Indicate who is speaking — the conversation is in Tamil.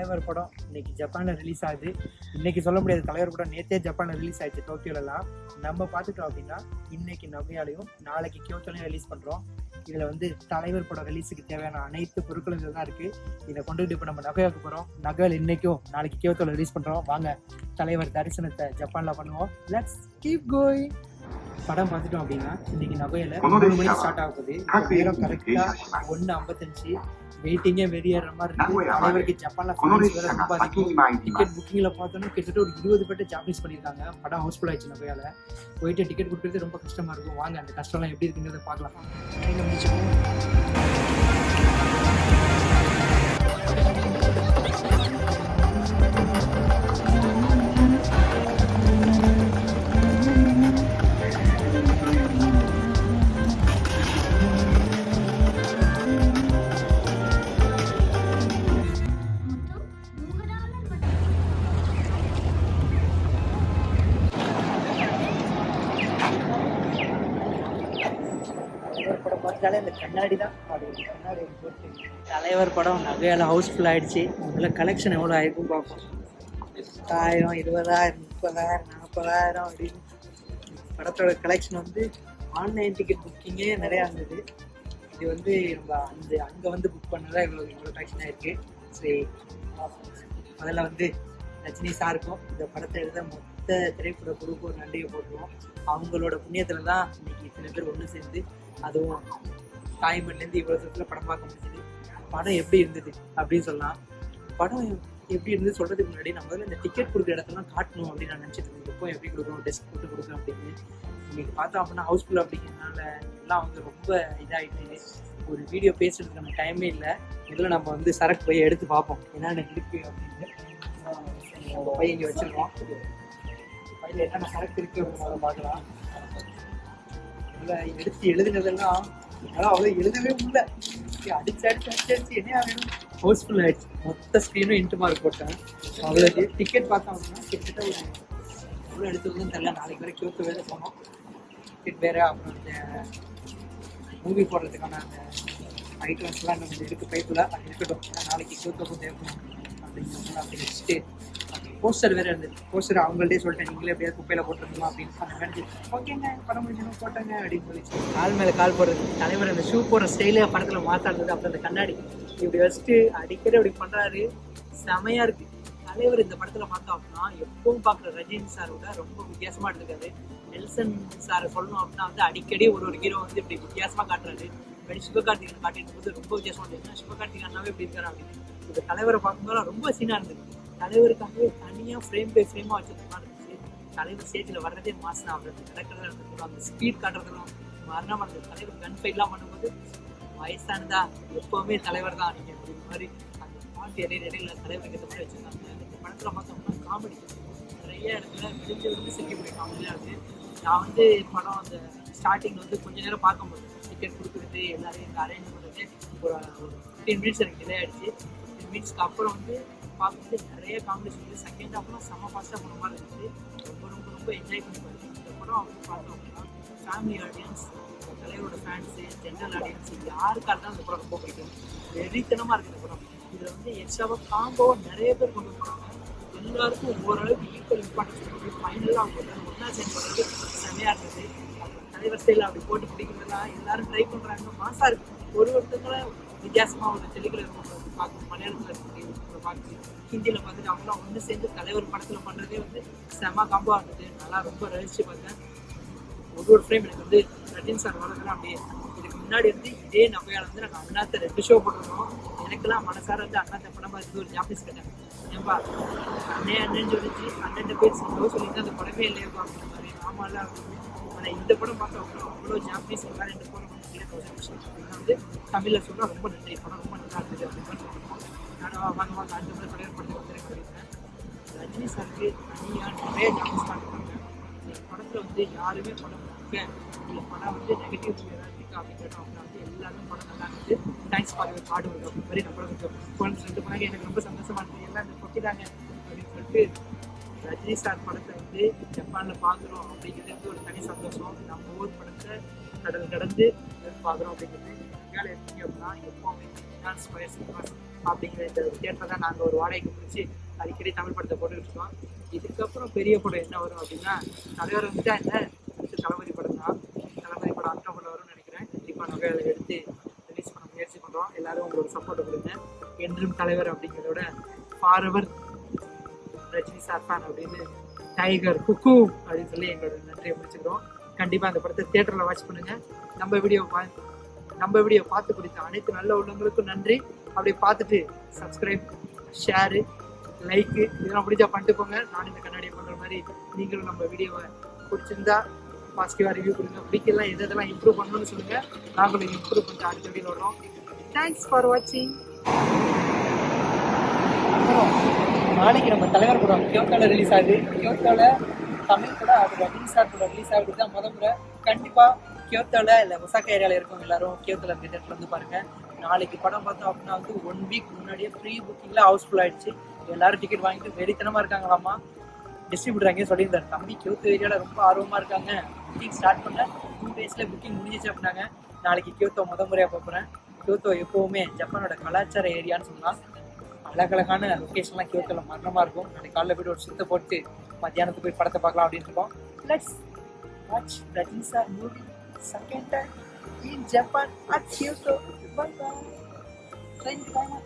Speaker 1: தலைவர் படம் இன்னைக்கு ஜப்பானில் ரிலீஸ் ஆகுது. இன்னைக்கு சொல்ல முடியாது தலைவர் படம் நேத்தே ஜப்பானில் ரிலீஸ் ஆயிடுச்சு டோக்கியோலலாம். நம்ம பார்த்துட்டோம் அப்படின்னா இன்னைக்கு நகையாலையும் நாளைக்கு கியோத்தோலையும் ரிலீஸ் பண்ணுறோம் இதில் வந்து தலைவர் படம் ரிலீஸுக்கு தேவையான அனைத்து பொருட்களும் இதில் தான் இருக்குது இதை கொண்டுகிட்டு இப்போ நம்ம நகையாக்க போகிறோம் நகையில் இன்னைக்கும் நாளைக்கு கியோத்தோவில் ரிலீஸ் பண்ணுறோம் வாங்க தலைவர் தரிசனத்தை ஜப்பானில் பண்ணுவோம். லெட்ஸ் கீப் கோயிங் படம் பார்த்துட்டோம் அப்படின்னா இன்னைக்கு நகையில மூணு மணிக்கு ஸ்டார்ட் ஆகுது நேரம் கரெக்டா ஒன்னு ஐம்பத்தஞ்சு. வெயிட்டிங்கே வெளியேற மாதிரி இருக்கு. தலைவருக்கு ஜப்பான்ல fans வேற ரொம்ப அதிகம். டிக்கெட் புக்கிங்ல பார்த்தோன்னா கிட்டத்தட்ட ஒரு இருபது பேர்ட்ட ஜாப்பனீஸ் பண்ணியிருக்காங்க. படம் ஹவுஸ்ஃபுல் ஆயிடுச்சு நகையால போயிட்டு டிக்கெட் கொடுக்கறது ரொம்ப கஷ்டமா இருக்கும். வாங்க அந்த கஷ்டம்லாம் எப்படி இருக்குங்கிறத பார்க்கலாம். தலைவர் படம் பார்த்தாலே அந்த கண்ணாடி தான் பாடுவது கண்ணாடி தலைவர் படம் நகையால ஹவுஸ்ஃபுல் ஆயிடுச்சு. அதில் கலெக்ஷன் எவ்வளோ ஆயிருக்கும் பார்ப்போம். பத்தாயிரம் இருபதாயிரம் முப்பதாயிரம் நாற்பதாயிரம் அப்படின்னு படத்தோட கலெக்ஷன் வந்து ஆன்லைன் டிக்கெட் புக்கிங்கே நிறையா இருந்தது. இது வந்து நம்ம அந்த அங்கே வந்து புக் பண்ணதான் இவ்வளோ இவ்வளோ கலெக்ஷன் ஆயிருக்கு. சரி முதல்ல வந்து ரஜினி சாருக்கும் இந்த படத்தை எழுத மொத்த திரைப்பட குழுக்கு ஒரு நன்றியை போட்டுருவோம். அவங்களோட புண்ணியத்தில் தான் இன்னைக்கு இத்தனை பேர் ஒன்று சேர்ந்து அதுவும் தாய்மண்லேருந்து இவ்வளோ தூரத்தில் படம் பார்க்க முடிஞ்சது. படம் எப்படி இருந்தது அப்படின்னு சொல்லலாம். படம் எப்படி இருந்து சொல்கிறதுக்கு முன்னாடி நான் முதல்ல இந்த டிக்கெட் கொடுக்குற இடத்தெல்லாம் காட்டணும் அப்படின்னு நான் நினச்சிட்டு இருந்தேன். எப்போ எப்படி கொடுக்கணும் டெஸ்க் போட்டு கொடுக்கணும் அப்படின்னு. இன்னைக்கு பார்த்தோம் அப்படின்னா ஹவுஸ்ஃபுல் அப்படிங்கிறதுனால எல்லாம் வந்து ரொம்ப இதாகிட்டு ஒரு வீடியோ பேசுறதுக்கான டைமே இல்லை. முதல்ல நம்ம வந்து சரக்கு போய் எடுத்து பார்ப்போம். என்னென்ன இருக்கு அப்படின்னு. நம்ம பையன் இங்கே வச்சுருக்கோம். பையில என்னென்ன சரக்கு இருக்கு அப்படின்னு பார்க்கலாம். எடுத்து எழுதுனதெல்லாம் அதான் அவ்வளோ எழுதவே முடியல. அடிச்சு அடிச்சு அடிச்சு அடிச்சு என்ன வேணும்? ஹவுஸ்ஃபுல் ஆயிடுச்சு. மொத்த ஸ்க்ரீனும் இன்ட்டு மார்க் போட்டேன். அவ்வளோ டிக்கெட் பார்த்தோம் அப்படின்னா கிட்டத்தட்ட ஒரு எவ்வளோ எடுத்துருக்குன்னு தெரியல. நாளைக்கு வரை கியோக்கு வேறு போனோம் டிக்கெட் வேறு அப்புறம் இந்த மூவி போடுறதுக்கான அந்த ஐட்டம்ஸ்லாம் இன்னும் கொஞ்சம் இருக்குது பைப்பில் அது இருக்கட்டும். நாளைக்கு கியோக்கு தேவைப்படும். அப்படின்னு அப்படி வச்சுட்டு போஸ்டர் வேற இருந்தது. போஸ்டர் அவங்கள்டே சொல்லிட்டேன் நீங்களே எப்படியாவது குப்பையில போட்டுருக்கலாம் அப்படின்னு சொன்னாங்க. ஓகேங்க படம் முடிஞ்சணும் போட்டாங்க அப்படின்னு சொல்லிச்சு கால் மேல கால் போடுறது. தலைவர் அந்த ஷூ போடுற ஸ்டைலே படத்துல மாத்தாடுறது அப்புறம் அந்த கண்ணாடி. இப்படி வச்சுட்டு அடிக்கடி அப்படி பண்றாரு. செமையா இருக்கு. தலைவர் இந்த படத்துல பார்த்தோம் அப்படின்னா எப்பவும் பாக்குற ரஜினி சார் விட ரொம்ப வித்தியாசமா எடுத்துக்காரு நெல்சன் சாரை சொல்லணும் அப்படின்னா வந்து அடிக்கடி ஒரு ஒரு ஹீரோ வந்து இப்படி வித்தியாசமா காட்டுறாரு. இப்படி சிவகார்த்திகன் காட்டிட்டு போது ரொம்ப வித்தியாசமா இருந்தது. சிவகார்த்திகன் அண்ணாவே இப்படி இருக்காரு அப்படின்னு. இந்த தலைவரை பார்க்கும்போது ரொம்ப சீனா இருந்தது. தலைவருக்காகவே தனியாக ஃப்ரேம் பை ஃப்ரேமாக வச்சிருக்க மாதிரி இருந்துச்சு. தலைவர் ஸ்டேஜில் வர்றதே மாசம் தான் நடக்கிறதா இருக்கட்டும் அந்த ஸ்பீட் காட்டுறதுலாம் மரணம் அந்த தலைவர் கன் ஃபைட்லாம் பண்ணும்போது வயசானதா எப்போவுமே தலைவர் தான் நீங்கள் அப்படிங்கிற மாதிரி அந்த பாட்டு இடையில இடையில தலைவருக்கு ஏற்ற மாதிரி வச்சிருக்காங்க. இந்த படத்தில் பார்த்தோம்னா காமெடி நிறைய இடத்துல விழுந்து விழுந்து சிரிக்கக்கூடிய காமெடியாக இருக்குது நான் வந்து படம் அந்த ஸ்டார்டிங் வந்து கொஞ்ச நேரம் பார்க்க முடியும் டிக்கெட் கொடுக்குறது எல்லாரையும் இந்த அரேஞ்ச் பண்ணுறது ஒரு ஒரு ஃபிஃப்டீன் மினிட்ஸ் எனக்கு டிலே ஆயிடுச்சு. ஃபிஃப்டீன் மினிட்ஸ்க்கு அப்புறம் வந்து பார்க்கும்போது நிறைய காம்படிஷன் வந்து செகண்ட் ஹாஃப்லாம் செம்ம ஃபாஸ்ட்டாக போன மாதிரி இருந்துச்சு. ரொம்ப ரொம்ப ரொம்ப என்ஜாய் பண்ணி பாருங்க இந்த படம் அவங்க பார்த்தோம் அப்படின்னா ஃபேமிலி ஆடியன்ஸ் தலைவரோட ஃபேன்ஸு ஜென்ரல் ஆடியன்ஸ் யாருக்காக தான் இந்த படம் ரொம்ப பிடிக்கும்? வெறித்தனமாக இருக்குது இந்த படம். இதில் வந்து எக்ஸ்ட்ராவாக காம்போவாக நிறைய பேர் கொண்டு போகிறாங்க எல்லாருக்கும் ஓரளவுக்கு ஈக்குவல் இம்பார்ட்டன்ஸ் கொடுத்து ஃபைனலாக அவங்க எல்லாரும் ஒன்றா சேர்ந்து பண்ணுறது செமையாக இருந்தது. தலைவர் ஸ்டைலில் அப்படி போட்டு பிடிக்கிறதெல்லாம் எல்லாரும் ட்ரை பண்ணுறாங்க மாசாக இருக்கும் ஒரு ஒருத்தங்களை வித்தியாசமாக ஒரு தெலுங்குல இருக்கிறவங்க பார்க்கணும். மலையாளத்தில் இருக்கிறவங்க பார்த்து ஹிந்தியில் பார்த்துட்டு அவங்களாம் ஒன்று சேர்ந்து தலைவர் படத்தில் பண்ணுறதே வந்து செம காம்போ இருந்தது. நல்லா ரொம்ப ரசித்து பார்த்தேன். ஒரு ஒரு ஃப்ரேம் எனக்கு வந்து ரஜினி சார் வரதெல்லாம் அப்படியே இதுக்கு முன்னாடி வந்து இதே நம்பையால் வந்து நாங்கள் அண்ணாத்த ரெண்டு ஷோ போட்டிருந்தோம். எனக்கெல்லாம் மனசார வந்து அண்ணாத்த படம் பார்த்து ஒரு ஜாபிஸ் கேட்டாங்க ஏன்பா அண்ணே அண்ணன் சொல்லிச்சு. அண்ணன் பேர் சொல்லி சொல்லிட்டு அந்த படமே இல்லையா அப்படின்ற மாதிரி. ஆமால அப்படின்னு ஆனால் இந்த படம் பார்த்தா அவ்வளோ அவ்வளோ ஜாப்பீஸ் எல்லாம் ரெண்டு படம் வந்து தௌசண்ட் அப்படின்னா வந்து தமிழில் சொல்ல ரொம்ப நன்றி படம் ரொம்ப நல்லா இருந்தது அப்படின்னு சொல்லுவோம் நான் வாங்க வாங்க அடுத்த முறை படம் படத்தை வந்து சொல்லியிருந்தேன் ரஜினி சாருக்கு தனியாக நிறைய டான்ஸ் பண்ணுறாங்க இந்த படத்தில் வந்து யாருமே படம் பார்க்க இந்த படம் வந்து நெகட்டிவ் ஏதாவது இருக்கா அப்படின்னு வந்து எல்லாருமே படம் நல்லா இருந்தது thanks for your hard work அப்படி மாதிரி நம்ம கொஞ்சம் ஃபோன் சொல்லிட்டு போனாங்க எனக்கு ரொம்ப சந்தோஷமா இருந்தது எல்லாம் இந்த கொட்டிட்டாங்க அப்படின்னு சொல்லிட்டு ரஜினி சார் படத்தை வந்து ஜப்பானில் பார்க்குறோம் அப்படிங்கிறது வந்து ஒரு தனி சந்தோஷம் நம்ம ஊர் படத்தை கடல் கடந்து எதிர்பார்க்குறோம் அப்படிங்கிறது இந்தியாவில் இருக்கீங்க அப்படின்னா எப்போவுமே ஸ்கொயர் சினிமாஸ் அப்படிங்கிற இந்த தியேட்டர் தான் நாங்கள் ஒரு வாடகைக்கு பிடிச்சி அடிக்கடி தமிழ் படத்தை போட்டுக்கிட்டு இருக்கோம். இதுக்கப்புறம் பெரிய படம் என்ன வரும் அப்படின்னா தலைவர் வந்துட்டா என்ன? அடுத்து தளபதி படம் தான். தளபதி படம் அக்டோபரில் வரும்னு நினைக்கிறேன். கண்டிப்பாக நாங்கள் எடுத்து ரிலீஸ் பண்ண முயற்சி பண்ணுறோம் எல்லாரும் உங்களுக்கு சப்போர்ட் கொடுங்க. என்றும் தலைவர் அப்படிங்கிறதோட ஃபார் ரஜினி சார் ஃபேன் அப்படின்னு டைகர் குக்கு அப்படின்னு சொல்லி எங்களோட நன்றியை முடிச்சுக்கிறோம். கண்டிப்பாக அந்த படத்தை தியேட்டரில் வாட்ச் பண்ணுங்கள் நம்ம வீடியோ பா நம்ம வீடியோ பார்த்து கொடுத்த அனைத்து நல்ல உள்ளவங்களுக்கும் நன்றி. அப்படி பார்த்துட்டு சப்ஸ்கிரைப் ஷேரு லைக்கு இதெல்லாம் முடிஞ்சால் பண்ணிட்டு போங்க நானும் இந்த கண்ணாடியை பண்ணுற மாதிரி நீங்களும் நம்ம வீடியோவை பிடிச்சிருந்தா பாசிட்டிவாக ரிவ்யூ கொடுங்க. பிடிக்கலாம் எது எதெல்லாம் இம்ப்ரூவ் பண்ணணும்னு சொல்லுங்கள் நாங்களும் இம்ப்ரூவ் பண்ணிட்டு அடுத்த வீடியோ வரோம் தேங்க்ஸ் ஃபார் வாட்சிங் நாளைக்கு நம்ம தலைவர் படம் கியோட்டோல ரிலீஸ் ஆகுது. கியோட்டோல தமிழ் கூட அது ரிலீஸ் சார் ரிலீஸ் ஆகுது. தான் முத முறை கண்டிப்பாக கியோட்டோல இல்லை ஒசாக்கா ஏரியாவில் இருக்கவங்க எல்லாரும் கியோட்டோல இருக்க தேட்டரில் வந்து பாருங்க. நாளைக்கு படம் பார்த்தோம் அப்படின்னா வந்து ஒன் வீக் முன்னாடியே ப்ரீ புக்கிங்கில் ஹவுஸ்ஃபுல் ஆயிடுச்சு. எல்லாரும் டிக்கெட் வாங்கிட்டு வெறித்தனமாக இருக்காங்களாமா? டிஸ்ட்ரிபியூட்டர் அங்கேயே சொல்லியிருந்தார். தம்பி கியோத்தோ ஏரியாவில் ரொம்ப ஆர்வமாக இருக்காங்க. புக்கிங் ஸ்டார்ட் பண்ண டூ டேஸில் புக்கிங் முடிஞ்சிச்சு அப்படின்னாங்க. நாளைக்கு கியோத்தோ முத முறையாக போகிறேன் கியோத்தோ எப்போவுமே ஜப்பானோட கலாச்சார ஏரியான்னு சொல்லலாம். அழகழகான லொக்கேஷன்லாம் கியோத்தோல மரணமாக இருக்கும். நாளைக்கு காலைல போய்ட்டு ஒரு சுத்த போட்டு மத்தியானத்துக்கு போய் படத்தை பார்க்கலாம் அப்படின்னு இருக்கோம் let's watch Rajini sir movie second time in Japan at Kyoto by by train time